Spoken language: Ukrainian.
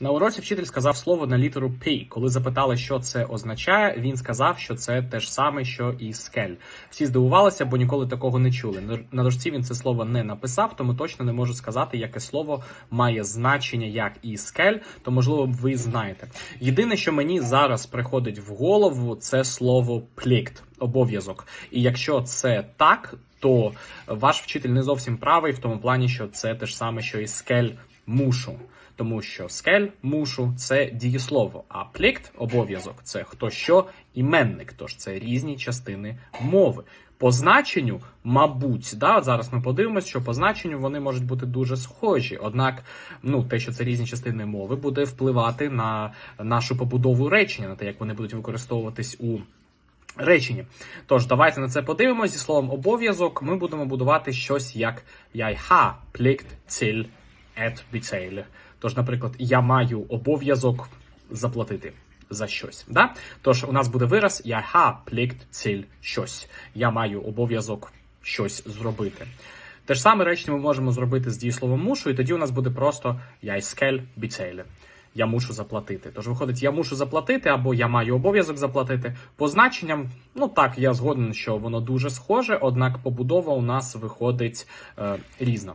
На уроці вчитель сказав слово на літеру P. Коли запитали, що це означає, він сказав, що це те ж саме, що і скель. Всі здивувалися, бо ніколи такого не чули. На- дошці він це слово не написав, тому точно не можу сказати, яке слово має значення як і скель, то можливо ви знаєте. Єдине, що мені зараз приходить в голову, це слово плікт, обов'язок. І якщо це так, то ваш вчитель не зовсім правий в тому плані, що це те ж саме, що і скель мушу. Тому що скель мушу це дієслово, а плікт обов'язок це хто що іменник. Тож це різні частини мови. По значенню, мабуть, да, зараз ми подивимося, що по значенню вони можуть бути дуже схожі. Однак, ну те, що це різні частини мови, буде впливати на нашу побудову речення, на те, як вони будуть використовуватись у реченні. Тож, давайте на це подивимося. Зі словом обов'язок ми будемо будувати щось як «Jeg har plikt til at betale». Тож, наприклад, я маю обов'язок заплатити за щось. Да? Тож у нас буде вираз «Jeg har plikt til щось. Я маю обов'язок щось зробити. Те ж саме речення ми можемо зробити з дієсловом мушу, і тоді у нас буде просто «Jeg skal betale». Я мушу заплатити. Тож виходить, я мушу заплатити або я маю обов'язок заплатити. По значенням, ну так, я згоден, що воно дуже схоже, однак побудова у нас виходить е, різна.